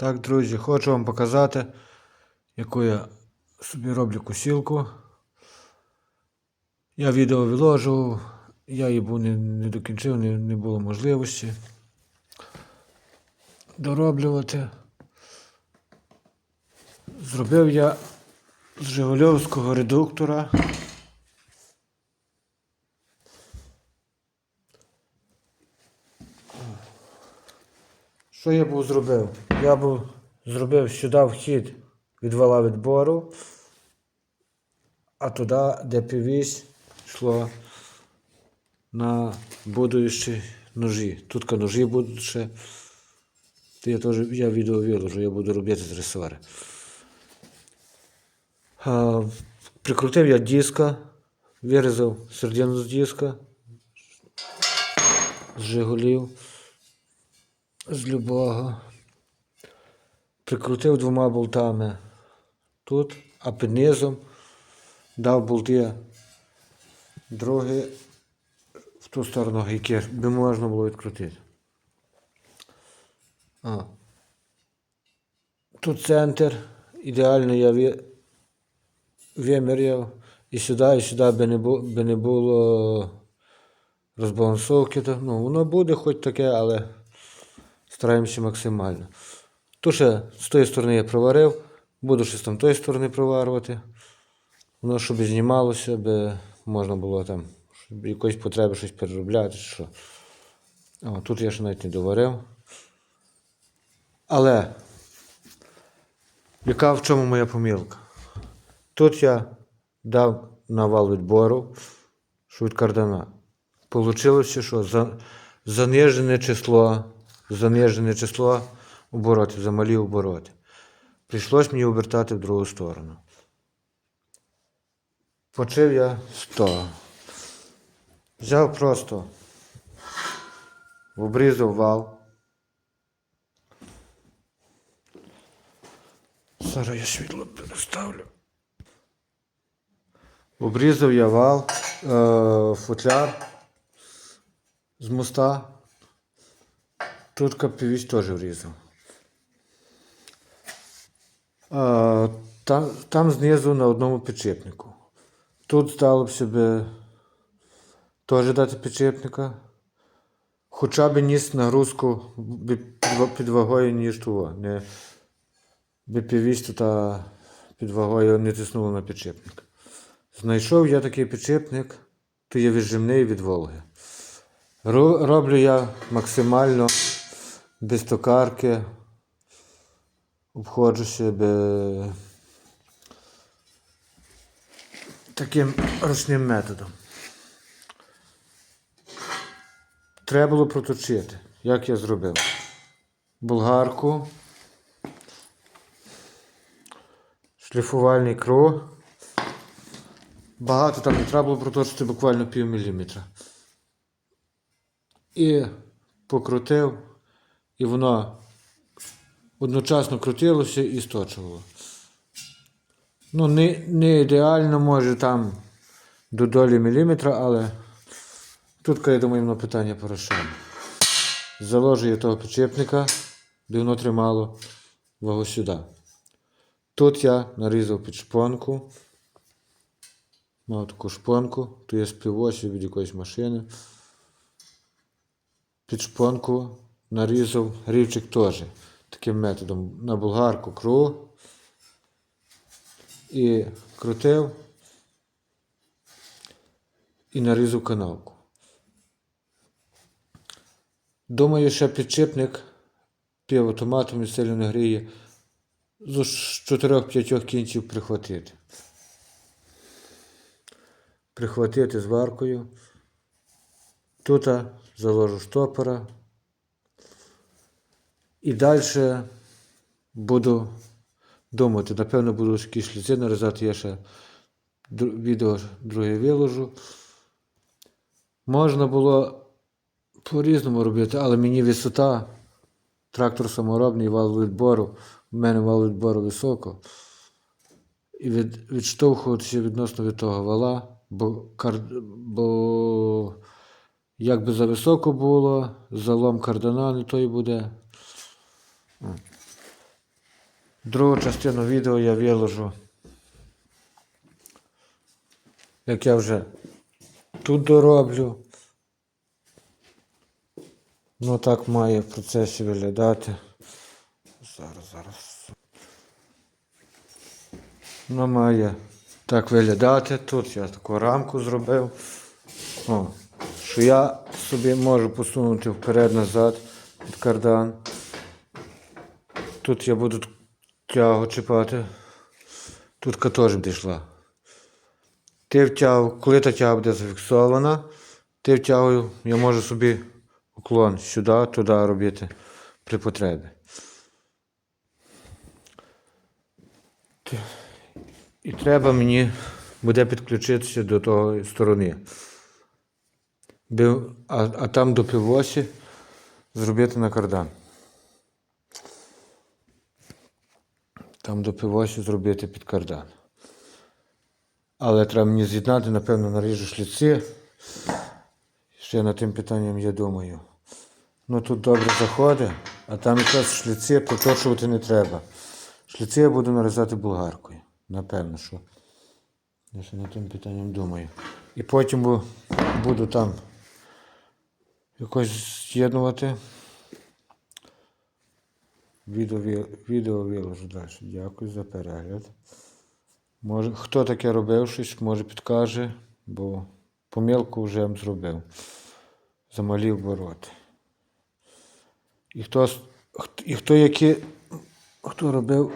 Так, друзі, хочу вам показати, яку я собі роблю косілку. Я відео виложив, я її був не, не докінчив, не, не було можливості дороблювати. Зробив я з Жигульовського редуктора. Що я був зробив? Я був зробив сюди вхід від вала відбору, а туди, де півісь, йшло на будуючі ножі. Тут ножі будуть ще. Я теж я відео виложу, я буду робити з ресори. Прикрутив я диска, вирізав середину з диска з Жигулів з любого. Прикрутив двома болтами тут, а під низом дав болти другі в ту сторону, які би можна було відкрутити. А. Тут центр. Ідеально я виміряв і сюди, і сюди би не, бу- би не було розбалансовки. Ну, воно буде хоч таке, але стараємося максимально. Тут ще з тої сторони я проварив, буду ще з тої сторони проварювати. Воно щоб знімалося, би можна було там щоб якоїсь потреби щось переробляти. Що. О, тут я ще навіть не доварив. Але яка в чому моя помилка? Тут я дав навал відбору, що від кардана. Получилося, що за, занижене число, занижене число оборотів, замалі обороти. Прийшлось мені обертати в другу сторону. Почав я з того. Взяв просто, обрізав вал. Зараз я світло переставлю. Обрізав я вал, е, футляр з моста. Тут капівіч теж врізав. Е, там, там знизу на одному підшипнику. Тут стало б себе теж дати підшипника. Хоча б ніс нагрузку під- вагою, ніж того. Не, півість та під вагою не тиснуло на підшипник. Знайшов я такий підшипник, то є віджимний від Волги. Роблю я максимально без токарки, обходжуся би таким ручним методом. Треба було проточити, як я зробив. Болгарку, шліфувальний круг. Багато там не треба було проточити буквально пів міліметра. І покрутив, і воно одночасно крутилося і сточувало. Ну, не, не ідеально, може там до долі міліметра, але тут, я думаю, воно питання порішено. Заложу я того підчепника, де воно тримало вагу сюди. Тут я нарізав під шпонку. Мав таку шпонку, то є співочі від якоїсь машини. Під шпонку нарізав рівчик теж таким методом на болгарку круг і крутив і нарізав канавку. Думаю, що підшипник півавтоматом і сильно не гріє з 4-5 кінців прихватити. Прихватити зваркою. Тут заложу штопора. І далі буду думати. Напевно, буду якісь шліци нарізати. Я ще відео друге виложу. Можна було по-різному робити, але мені висота, трактор саморобний, вал відбору, в мене вал відбору високо. І від, відштовхуватися відносно від того вала, бо, кар, бо як би зависоко було, залом кардана не той буде. Другу частину відео я виложу. Як я вже тут дороблю. Ну так має в процесі виглядати. Зараз, зараз. Ну, має так виглядати. Тут я таку рамку зробив. О, що я собі можу посунути вперед-назад під кардан. Тут я буду тягу чіпати. Тут теж буде йшла. Ти втягу, коли та тяга буде зафіксована, ти втягую, я можу собі уклон сюди, туди робити при потребі. І треба мені буде підключитися до тої сторони. А, а там до півосі зробити на кардан. Там до півосі зробити під кардан. Але треба мені з'єднати, напевно, наріжу шліці. Ще над тим питанням я думаю. Ну тут добре заходить, а там якраз шліці проточувати не треба. Шліці я буду нарізати болгаркою. Напевно, що. Я ще над тим питанням думаю. І потім буду там якось з'єднувати. Відео, ві- відео виложу далі. Дякую за перегляд. Може, хто таке робив щось, може підкаже, бо помилку вже зробив. Замалів вороти. І хто, і хто які, хто робив